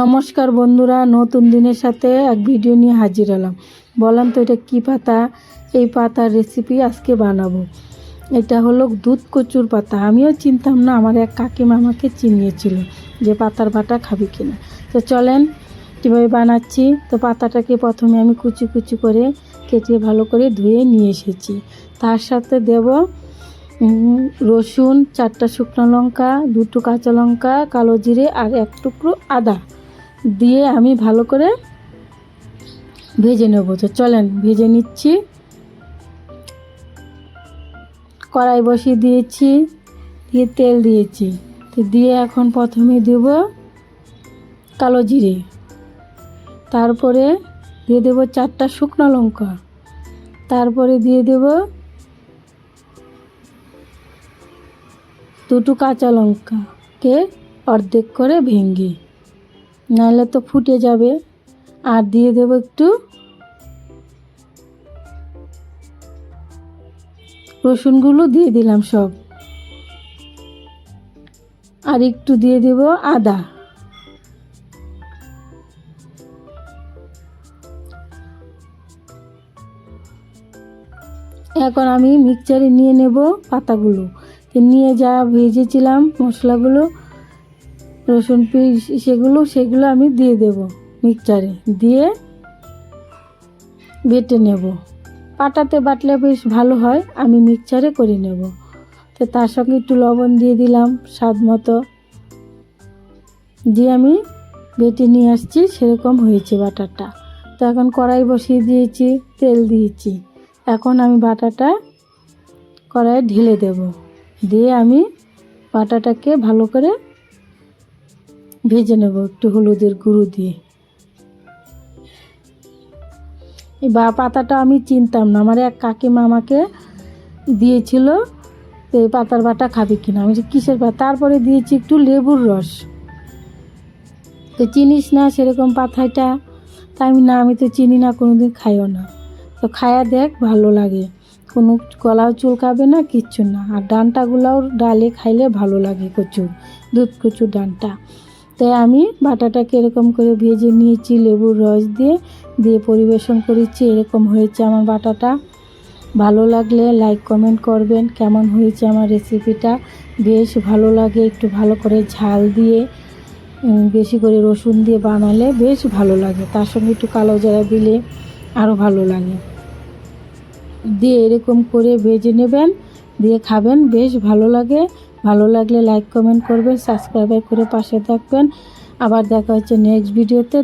নমস্কার বন্ধুরা, নতুন দিনের সাথে এক ভিডিও নিয়ে হাজির হলাম। বললাম তো এটা কী পাতা? এই পাতার রেসিপি আজকে বানাবো। এটা হলো দুধ কচুর পাতা। আমিও চিনতাম না, আমার এক কাকিমা আমাকে চিনিয়েছিল যে পাতার বাটা খাবি কিনা। তো চলেন, কীভাবে বানাচ্ছি? তো পাতাটাকে প্রথমে আমি কুচি কুচি করে কেটে ভালো করে ধুয়ে নিয়ে এসেছি। তার সাথে দেব রসুন, চারটা শুকনো লঙ্কা, দুটো কাঁচা লঙ্কা, কালো জিরে আর এক টুকরো আদা। দিয়ে আমি ভালো করে ভেজে নেব। তো চলেন, ভেজে নিচ্ছি। কড়াই বসিয়ে দিয়েছি, দিয়ে তেল দিয়েছি। তো দিয়ে এখন প্রথমে দেব কালো জিরে। তারপরে দিয়ে দেব চারটা শুকনো লঙ্কা। তারপরে দিয়ে দেব দুটো কাঁচা লঙ্কাকে অর্ধেক করে ভেঙে। নাহলে তো ফুটে যাবে। আর দিয়ে দেব একটু রসুনগুলো দিয়ে দিলাম সব। আর একটু দিয়ে দেব আদা। এখন আমি মিক্সচারে নিয়ে নেব পাতাগুলো। নিয়ে যা ভেজেছিলাম মশলাগুলো রসুন পিস সেগুলো সেগুলো আমি দিয়ে দেব মিক্সচারে। দিয়ে বেটে নেব। পাটাতে বাটলে বেশ ভালো হয়, আমি মিক্সচারে করে নেব। তো তার সঙ্গে একটু লবণ দিয়ে দিলাম স্বাদ মতো। দিয়ে আমি বেটে নিয়ে আসছি, সেরকম হয়েছে বাটারটা তো এখন কড়াই বসিয়ে দিয়েছি, তেল দিয়েছি। এখন আমি বাটাটা কড়াইয়ে ঢেলে দেব। দিয়ে আমি বাটাটাকে ভালো করে ভেজে নেব একটু হলুদের গুঁড়ো দিয়ে। এই বা পাতাটা আমি চিনতাম না। আমার এক কাকিমা আমাকে দিয়েছিল তো এই পাতার বাটা খাবি কিনা? আমি কিসের পাতা? তারপরে দিয়েছি একটু লেবুর রস। তো চিনিস না সেরকম পাতাটা? তাই আমি, না, আমি তো চিনি না, কোনোদিন খাইও না। তো খায়া দেখ, ভালো লাগে। কোনো গলাও চুলকাবে না, কিচ্ছু না। আর ডানটাগুলাও ডালে খাইলে ভালো লাগে কচুর, দুধ কচুর ডানটা। তাই আমি বাটাটাকে এরকম করে ভেজে নিয়েছি, লেবুর রস দিয়ে দিয়ে পরিবেশন করেছি, এরকম হয়েছে আমার বাটাটা। ভালো লাগলে লাইক কমেন্ট করবেন কেমন হয়েছে আমার রেসিপিটা বেশ ভালো লাগে একটু ভালো করে ঝাল দিয়ে বেশি করে রসুন দিয়ে বানালে বেশ ভালো লাগে। তার সঙ্গে একটু কালো জিরা দিলে আরও ভালো লাগে। দিয়ে এরকম করে ভেজে নেবেন, দিয়ে খাবেন, বেশ ভালো লাগে। ভালো লাগলে লাইক কমেন্ট করবেন সাবস্ক্রাইব করে পাশে থাকবেন। আবার দেখা হচ্ছে নেক্সট ভিডিওতে